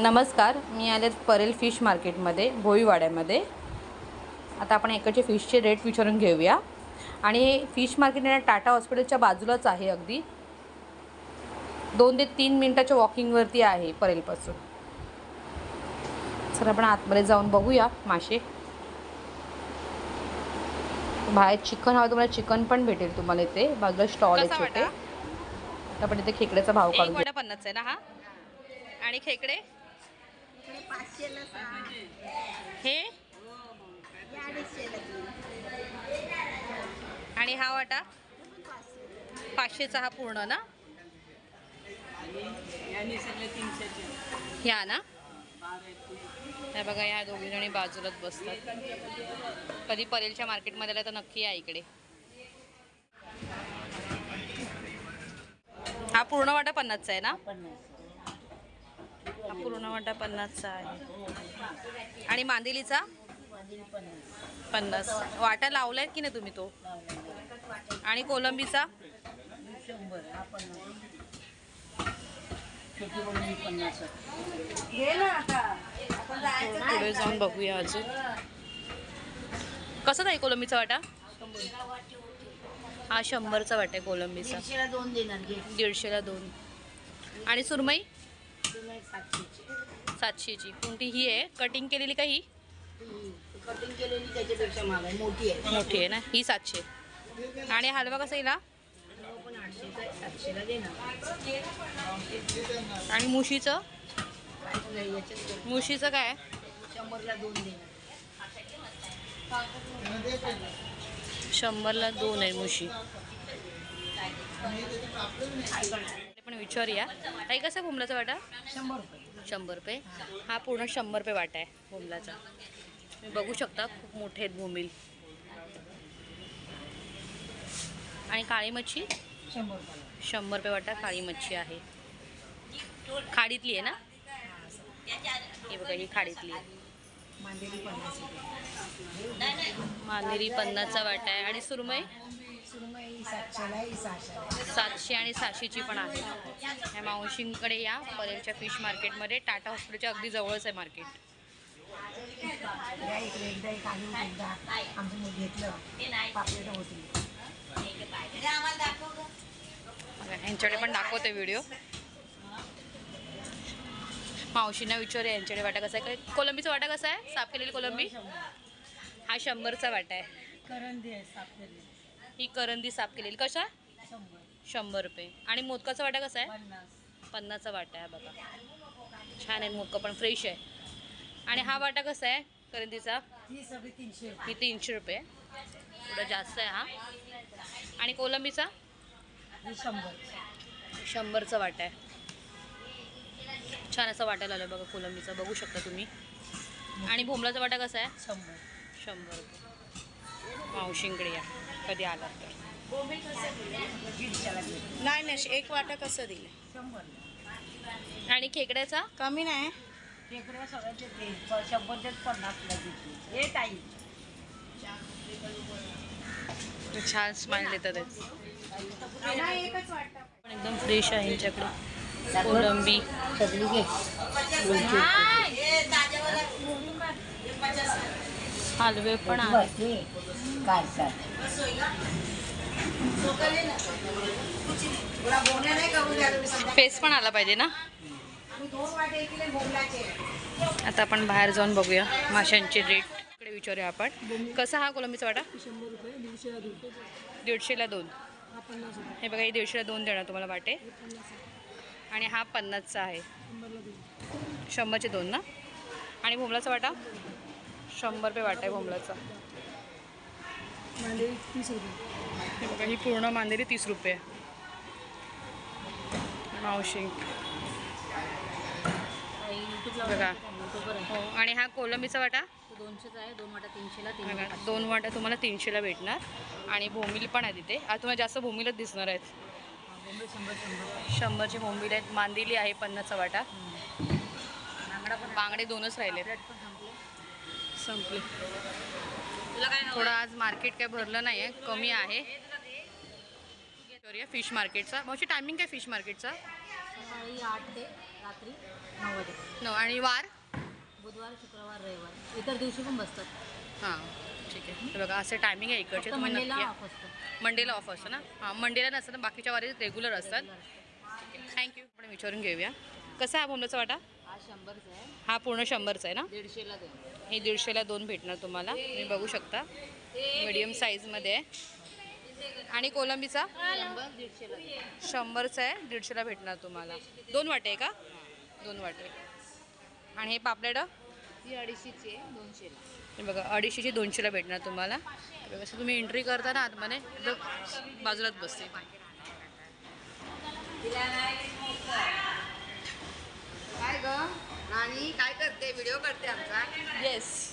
नमस्कार मी आले परेल फिश मार्केटमध्ये भोईवाड्यामध्ये. आता आपण इकडचे फिशचे रेट विचारून घेऊया. आणि हे फिश मार्केट ना टाटा हॉस्पिटलच्या बाजूलाच आहे अगदी. दोन ते तीन मिनटाच्या वॉकिंगवरती आहे परेलपासून. सर आपण आतमध्ये जाऊन बघूया मासे. बाहेर चिकन हवं तुम्हाला चिकन पण भेटेल तुम्हाला इथे. बाजूला स्टॉल आहे छोटे. आपण इथे खेकड्याचा भाव वाटा पन्नास आहे ना हा? आणि खेकडे? हे? आणि हा वाटा? पाचशेचा हा पूर्ण ना? ह्या ना? हे बघा ह्या दोघी जणी बाजूलाच बसतात. कधी परेलच्या मार्केटमध्ये आल्या तर नक्की या इकडे. हा पूर्ण वाटा पन्नासचा आहे ना? हा पूर्ण वाटा पन्नासचा आहे. आणि मांदिलीचा? पन्नास. वाटा लावलाय की नाही तुम्ही तो? आणि कोलंबीचा? पुढे जाऊन बघूया अजून. कसं आहे कोलंबीचा वाटा? हा शंभरचा वाटा आहे कोलंबीचा. दीडशेला दोन. आणि सुरमई? सातशेची. कोणती? ही आहे? कटिंग केलेली का ही? कटिंग केलेली त्याच्यापेक्षा महाग आहे. मोठी आहे. मोठी आहे ना? ही सातशे. आणि हलवा कसा येईल आणि मुशीचं? मुशीचं काय? शंभरला दोन देणार. शंभरला दोन आहे मुशी. विचारूया. काही कसं बोमलाचा वाटा? शंभर रुपये. शंभर रुपये हा पूर्ण शंभर रुपये वाटा आहे बोमलाचा तुम्ही बघू शकता खूप मोठे आहेत भूमिल आणि काळी मच्छी? शंभर रुपये वाटा काळी मच्छी आहे. खाडीतली आहे ना? हे बघा ही खाडीतली आहे. मांदेरी पन्नासचा वाटा आहे. आणि सुरमई? सातशे आणि सहाशेची पण आहे. ह्या मावशींकडे या परेलच्या फिश मार्केटमध्ये टाटा हॉस्पिटलच्या अगदी जवळच आहे मार्केट या इकडे एकदा एक आली होती एकदा आमचं मुलं घेतलं. पापलेट होती. बघा, ह्यांच्याकडे पण दाखवते व्हिडिओ मावशींना विचारूया यांच्याकडे वाटा कसा आहे. काय- कोलंबीचा वाटा कसा आहे? साफ केलेली कोलंबी? हा शंभरचा वाटा आहे. करंदी आहे सापलेली ही करंदी साफ केलेली. कशा? शंभर शंभर रुपये. आणि मोदकाचा वाटा कसा आहे? पन्नास. पन्नासचा वाटा आहे बघा. छान आहे मोदकं पण फ्रेश आहे. आणि हा वाटा कसा आहे करंदीचा? ही तीनशे ही रुपये. थोडं जास्त आहे हा. आणि कोलंबीचा? शंभर. शंभरचा वाटा आहे. छान असा वाटायला आलं बघा कोलंबीचा. बघू शकता तुम्ही. आणि भोमलाचा वाटा कसा आहे? शंभर. शंभर रुपये. मावशींकडे या. कधी आलात तर. नाही नाही एक वाटा कसं दिले शंभर आणि खेकड्याचा? कमी नाही. सगळ्याचे हे ताई. छान स्माईल देतात आहेत. नाही एकच वाटतं. पण एकदम फ्रेश आहे यांच्याकडे. कोलंबी. सगळी घे. हलवे पण आहे काय काय फेस पण आला पाहिजे ना? आता आपण बाहेर जाऊन बघूया माशांचे रेट. इकडे विचारूया आपण. कसा हा कोलंबीचा वाटा? शंभर रुपये दीडशेला दोन. हा हे बघा हे दीडशेला दोन देणार तुम्हाला वाटे. आणि हा पन्नासचा आहे. शंभरचे दोन ना? आणि भोमलाचा वाटा? शंभर रुपये वाटा आहे भोमलाचा मांदेली तीस रुपये. हे बघा ही पूर्ण मांदेली तीस रुपये. मावशी. बघा. हो आणि हा कोलंबीचा वाटा? दोनशेचा आहे दोन वाटा तीनशेला बघा दोन वाटा तुम्हाला तीनशेला भेटणार. आणि भोमिल पण आहे तिथे. आता तुम्हाला जास्त भोमिलच दिसणार आहेत. शंभरची भोंबील आहेत. मांदिली आहे पन्नासचा वाटा. बांगडे दोनच राहिले संपले. थोडं आज मार्केट काय भरलं नाही आहे कमी आहे. फिश मार्केटचा. मावशी टायमिंग काय फिश मार्केटचा? सकाळी आठ ते रात्री नऊ वाजे. न आणि वार? बुधवार शुक्रवार रविवार. इतर दिवशी पण बसतात. हां ठीक आहे. बघा असे टायमिंग आहे इकडचे. तुम्ही मंडेला नक्की या. ऑफ असतं. मंडेला ऑफ असतं ना? हां मंडेला नसतं ना बाकीच्या वारी रेग्युलर असतात. थँक्यू आपण विचारून घेऊया. कसा आहे भोमल्याचा वाटा? हा शंभरचा आहे. हा पूर्ण शंभरचा आहे ना? दीडशेला हे दीडशेला दोन भेटणार तुम्हाला. तुम्ही बघू शकता. मीडियम साईजमध्ये आहे. आणि कोलंबीचा? शंभरचा आहे. दीडशेला भेटणार तुम्हाला. दोन वाटे का? दोन वाटे. आणि हे पापलेट? ती अडीचशेची आहे दोनशेला. हे बघा अडीचशेची दोनशेला भेटणार तुम्हाला. हे असं तुम्ही एंट्री करता ना आतमध्ये. एकदम बाजूलाच बसते. काय ग? नानी काय व्हिडिओ करते आमचा. येस मासे